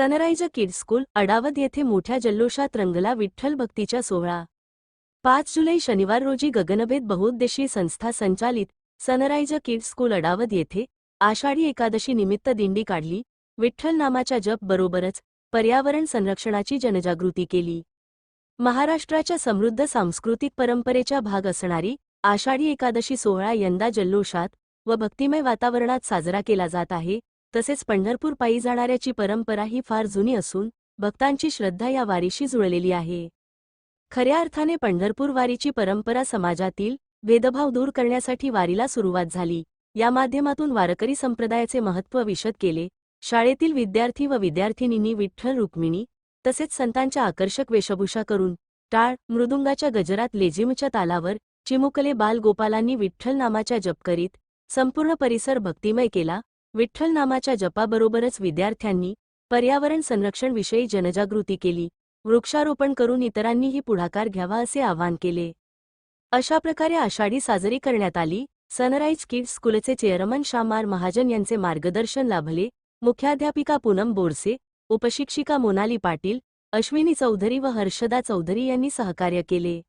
Sunrise kids school अडावत येथे मोठ्या जल्लोषात रंगला विठ्ठल भक्तीचा सोहळा. पाच जुलै शनिवार रोजी गगनभेद बहुउद्देशीय संस्था संचालित सनराइज किड्स स्कूल अडावत येथे आषाढी एकादशी निमित्त दिंडी काढली. विठ्ठल नामाच्या जप बरोबरच पर्यावरण संरक्षणाची जनजागृती केली. महाराष्ट्राच्या समृद्ध सांस्कृतिक परंपरेचा भाग असणारी आषाढी एकादशी सोहळा यंदा जल्लोषात व भक्तिमय वातावरणात साजरा केला जात आहे. तसेच पंढरपूर पायी जाणाऱ्याची परंपरा ही फार जुनी असून भक्तांची श्रद्धा या वारीशी जुळलेली आहे. खऱ्या अर्थाने पंढरपूर वारीची परंपरा समाजातील भेदभाव दूर करण्यासाठी वारीला सुरुवात झाली. या माध्यमातून वारकरी संप्रदायाचे महत्त्व विशद केले. शाळेतील विद्यार्थी व विद्यार्थिनींनी विठ्ठल रुक्मिणी तसेच संतांच्या आकर्षक वेशभूषा करून टाळ मृदुंगाच्या गजरात लेझिमच्या तालावर चिमुकले बालगोपालांनी विठ्ठल नामाच्या जप करीत संपूर्ण परिसर भक्तिमय केला. विठ्ठल नामाच्या जपाबरोबरच विद्यार्थ्यांनी पर्यावरण संरक्षणविषयी जनजागृती केली. वृक्षारोपण करून इतरांनीही पुढाकार घ्यावा असे आवाहन केले. अशा प्रकारे आषाढी साजरी करण्यात आली. सनराइज किड्स स्कूलचे चेअरमन श्यामार महाजन यांचे मार्गदर्शन लाभले. मुख्याध्यापिका पूनम बोरसे उपशिक्षिका मोनाली पाटील अश्विनी चौधरी व हर्षदा चौधरी यांनी सहकार्य केले.